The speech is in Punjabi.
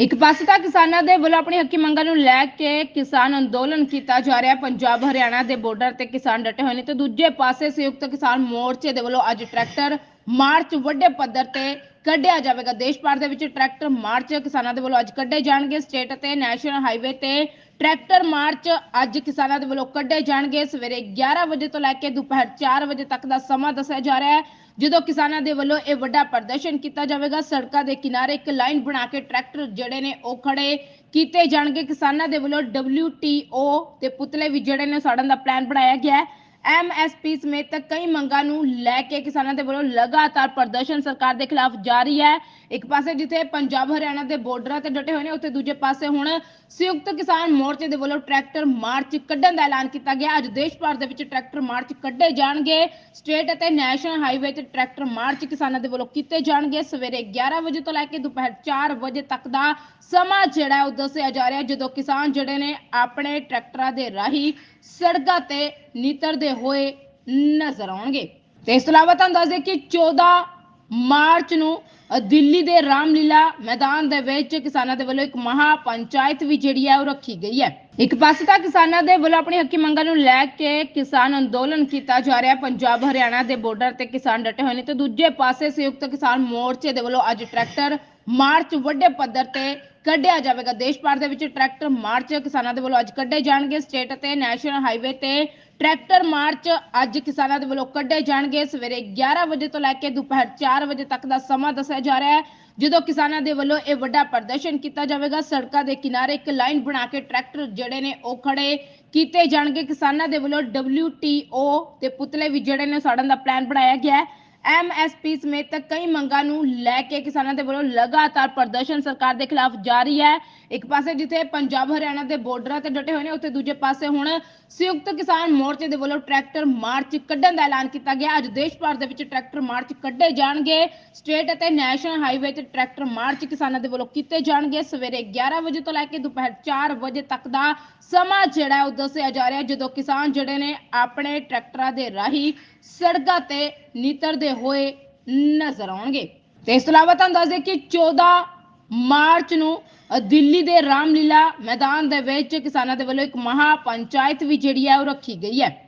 ਇੱਕ ਪਾਸੇ ਤਾਂ ਕਿਸਾਨਾਂ ਦੇ ਵੱਲੋਂ ਆਪਣੀ ਹੱਕੀ ਮੰਗਾਂ ਨੂੰ ਲੈ ਕੇ ਕਿਸਾਨ ਅੰਦੋਲਨ ਕੀਤਾ ਜਾ ਰਿਹਾ। ਹੈ ਪੰਜਾਬ, ਹਰਿਆਣਾ ਦੇ ਬਾਰਡਰ ਤੇ ਕਿਸਾਨ ਡਟੇ ਹੋਏ ਨੇ ਤੇ ਦੂਜੇ ਪਾਸੇ ਸੰਯੁਕਤ ਕਿਸਾਨ ਮੋਰਚੇ ਦੇ ਵੱਲੋਂ ਅੱਜ ਟਰੈਕਟਰ ਮਾਰਚ ਵੱਡੇ ਪੱਧਰ ਤੇ ਕੱਢਿਆ ਜਾਵੇਗਾ। ਦੇਸ਼ ਭਰ ਦੇ ਵਿੱਚ ਟਰੈਕਟਰ ਮਾਰਚ ਕਿਸਾਨਾਂ ਦੇ ਵੱਲੋਂ ਅੱਜ ਕੱਢੇ ਜਾਣਗੇ। ਸਟੇਟ ਅਤੇ ਨੈਸ਼ਨਲ ਹਾਈਵੇ ਤੇ ਟਰੈਕਟਰ ਮਾਰਚ ਅੱਜ ਕਿਸਾਨਾਂ ਦੇ ਵੱਲੋਂ ਕੱਢੇ ਜਾਣਗੇ। ਸਵੇਰੇ 11 ਵਜੇ ਤੋਂ ਲੈ ਕੇ ਦੁਪਹਿਰ 4 ਵਜੇ ਤੱਕ ਦਾ ਸਮਾਂ ਦੱਸਿਆ ਜਾ ਰਿਹਾ ਹੈ। ਜਦੋਂ ਕਿਸਾਨਾਂ ਦੇ ਵੱਲੋਂ ਇਹ ਵੱਡਾ ਪ੍ਰਦਰਸ਼ਨ ਕੀਤਾ ਜਾਵੇਗਾ, ਸੜਕਾਂ ਦੇ ਕਿਨਾਰੇ ਇੱਕ ਲਾਈਨ ਬਣਾ ਕੇ ਟਰੈਕਟਰ ਜਿਹੜੇ ਨੇ ਉਹ ਖੜੇ ਕੀਤੇ ਜਾਣਗੇ। ਕਿਸਾਨਾਂ ਦੇ ਵੱਲੋਂ WTO ਤੇ ਪੁਤਲੇ ਵੀ ਜਿਹੜੇ ਨੇ ਸਾੜਨ ਦਾ ਪਲਾਨ ਬਣਾਇਆ ਗਿਆ ਹੈ। ਐਮਐਸਪੀ ਸਮੇਤ ਕਈ ਮੰਗਾਂ ਨੂੰ ਲੈ ਕੇ ਕਿਸਾਨਾਂ ਦੇ ਵੱਲੋਂ ਲਗਾਤਾਰ ਪ੍ਰਦਰਸ਼ਨ ਸਰਕਾਰ ਦੇ ਖਿਲਾਫ ਜਾਰੀ ਹੈ। ਇੱਕ ਪਾਸੇ ਜਿੱਥੇ ਪੰਜਾਬ, ਹਰਿਆਣਾ ਦੇ ਬਾਰਡਰਾਂ ਤੇ ਡਟੇ ਹੋਏ ਨੇ, ਉੱਥੇ ਦੂਜੇ ਪਾਸੇ ਹੁਣ ਸੰਯੁਕਤ ਕਿਸਾਨ ਮੋਰਚੇ ਦੇ ਵੱਲੋਂ ਟਰੈਕਟਰ ਮਾਰਚ ਕੱਢਣ ਦਾ ਐਲਾਨ ਕੀਤਾ ਗਿਆ। ਅੱਜ ਦੇਸ਼ ਭਰ ਦੇ ਵਿੱਚ ਟਰੈਕਟਰ ਮਾਰਚ ਕੱਢੇ ਜਾਣਗੇ। ਸਟੇਟ ਅਤੇ ਨੈਸ਼ਨਲ ਹਾਈਵੇ ਤੇ ਟਰੈਕਟਰ ਮਾਰਚ ਕਿਸਾਨਾਂ ਦੇ ਵੱਲੋਂ ਕੀਤੇ ਜਾਣਗੇ। ਸਵੇਰੇ 11 ਵਜੇ ਤੋਂ ਲੈ ਕੇ ਦੁਪਹਿਰ 4 ਵਜੇ ਤੱਕ ਦਾ ਸਮਾਂ ਜਿਹੜਾ ਉਹ ਦੱਸਿਆ ਜਾ ਰਿਹਾ ਜਦੋਂ ਕਿਸਾਨ ਜਿਹੜੇ ਨੇ ਆਪਣੇ ਟਰੈਕਟਰਾਂ ਦੇ ਰਾਹੀਂ ਸੜਕਾਂ ਤੇ ਨਿਤਰਦੇ ਹੋਏ ਨਜ਼ਰ ਆਉਣਗੇ। ਤੇ ਇਸ ਤੋਂ ਇਲਾਵਾ ਤੁਹਾਨੂੰ ਦੱਸ ਦਈਏ ਕਿ 14 ਮਾਰਚ ਨੂੰ ਦਿੱਲੀ ਦੇ ਰਾਮਲੀਲਾ ਮੈਦਾਨ ਦੇ ਵਿੱਚ ਕਿਸਾਨਾਂ ਦੇ ਵੱਲੋਂ ਇੱਕ ਮਹਾ ਪੰਚਾਇਤ ਵੀ ਜਿਹੜੀ ਹੈ ਉਹ ਰੱਖੀ ਗਈ ਹੈ। ਇੱਕ ਪਾਸੇ ਤਾਂ ਕਿਸਾਨਾਂ ਦੇ ਵੱਲੋਂ ਆਪਣੀ ਹੱਕੀ ਮੰਗਾਂ ਨੂੰ ਲੈ ਕੇ ਕਿਸਾਨ ਅੰਦੋਲਨ ਕੀਤਾ ਜਾ ਰਿਹਾ ਪੰਜਾਬ, ਹਰਿਆਣਾ ਦੇ ਬਾਰਡਰ ਤੇ ਕਿਸਾਨ ਡਟੇ ਹੋਏ ਨੇ ਤੇ ਦੂਜੇ ਪਾਸੇ ਸੰਯੁਕਤ ਕਿਸਾਨ ਮੋਰਚੇ ਦੇ ਵੱਲੋਂ ਅੱਜ ਟਰੈਕਟਰ ਮਾਰਚ ਵੱਡੇ ਪੱਧਰ ਤੇ ਕੱਢਿਆ ਜਾਵੇਗਾ। ਦੇਸ਼ ਭਰ ਦੇ ਵਿੱਚ ਟਰੈਕਟਰ ਮਾਰਚ ਕਿਸਾਨਾਂ ਦੇ ਵੱਲੋਂ ਅੱਜ ਕੱਢੇ ਜਾਣਗੇ। ਸਟੇਟ ਅਤੇ ਨੈਸ਼ਨਲ ਹਾਈਵੇ ਤੇ ਟਰੈਕਟਰ ਮਾਰਚ ਅੱਜ ਕਿਸਾਨਾਂ ਦੇ ਵੱਲੋਂ ਕੱਢੇ ਜਾਣਗੇ। ਸਵੇਰੇ 11 ਵਜੇ ਤੋਂ ਲੈ ਕੇ ਦੁਪਹਿਰ 4 ਵਜੇ ਤੱਕ ਦਾ ਸਮਾਂ ਦੱਸਿਆ ਜਾ ਰਿਹਾ ਹੈ। ਜਦੋਂ ਕਿਸਾਨਾਂ ਦੇ ਵੱਲੋਂ ਇਹ ਵੱਡਾ ਪ੍ਰਦਰਸ਼ਨ ਕੀਤਾ ਜਾਵੇਗਾ, ਸੜਕਾਂ ਦੇ ਕਿਨਾਰੇ ਇੱਕ ਲਾਈਨ ਬਣਾ ਕੇ ਟਰੈਕਟਰ ਜਿਹੜੇ ਨੇ ਉਹ ਖੜੇ ਕੀਤੇ ਜਾਣਗੇ। ਕਿਸਾਨਾਂ ਦੇ ਵੱਲੋਂ WTO ਤੇ ਪੁਤਲੇ ਵੀ ਜਿਹੜੇ ਨੇ ਸਾੜਨ ਦਾ ਪਲਾਨ ਬਣਾਇਆ ਗਿਆ ਹੈ। ਐਮਐਸਪੀ ਸਮੇਤ ਕਈ ਮੰਗਾਂ ਨੂੰ ਲੈ ਕੇ ਕਿਸਾਨਾਂ ਦੇ ਵੱਲੋਂ ਲਗਾਤਾਰ ਪ੍ਰਦਰਸ਼ਨ ਸਰਕਾਰ ਦੇ ਖਿਲਾਫ ਜਾਰੀ ਹੈ। ਇੱਕ ਪਾਸੇ ਜਿੱਥੇ ਪੰਜਾਬ, ਹਰਿਆਣਾ ਦੇ ਬਾਰਡਰਾਂ ਤੇ ਡਟੇ ਹੋਏ ਨੇ, ਉੱਥੇ ਦੂਜੇ ਪਾਸੇ ਹੁਣ ਸੰਯੁਕਤ ਕਿਸਾਨ ਮੋਰਚੇ ਦੇ ਵੱਲੋਂ ਟਰੈਕਟਰ ਮਾਰਚ ਕੱਢਣ ਦਾ ਐਲਾਨ ਕੀਤਾ ਗਿਆ। ਅੱਜ ਦੇਸ਼ ਭਰ ਦੇ ਵਿੱਚ ਟਰੈਕਟਰ ਮਾਰਚ ਕੱਢੇ ਜਾਣਗੇ। ਸਟੇਟ ਅਤੇ ਨੈਸ਼ਨਲ ਹਾਈਵੇ ਤੇ ਟਰੈਕਟਰ ਮਾਰਚ ਕਿਸਾਨਾਂ ਦੇ ਵੱਲੋਂ ਕੀਤੇ ਜਾਣਗੇ। ਸਵੇਰੇ 11 ਵਜੇ ਤੋਂ ਲੈ ਕੇ ਦੁਪਹਿਰ 4 ਵਜੇ ਤੱਕ ਦਾ ਸਮਾਂ ਜਿਹੜਾ ਉਹ ਦੱਸਿਆ ਜਾ ਰਿਹਾ ਜਦੋਂ ਕਿਸਾਨ ਜਿਹੜੇ ਨੇ ਆਪਣੇ ਟਰੈਕਟਰਾਂ ਦੇ ਰਾਹੀਂ ਸੜਕਾਂ ਤੇ ਨਿਤਰਦੇ ਹੋਏ ਨਜ਼ਰ ਆਉਣਗੇ। ਤੇ ਇਸ ਤੋਂ ਇਲਾਵਾ ਤੁਹਾਨੂੰ ਦੱਸ ਦਈਏ ਕਿ 14 ਮਾਰਚ ਨੂੰ ਦਿੱਲੀ ਦੇ ਰਾਮਲੀਲਾ ਮੈਦਾਨ ਦੇ ਵਿੱਚ ਕਿਸਾਨਾਂ ਦੇ ਵੱਲੋਂ ਇੱਕ ਮਹਾ ਪੰਚਾਇਤ ਵੀ ਜਿਹੜੀ ਹੈ ਉਹ ਰੱਖੀ ਗਈ ਹੈ।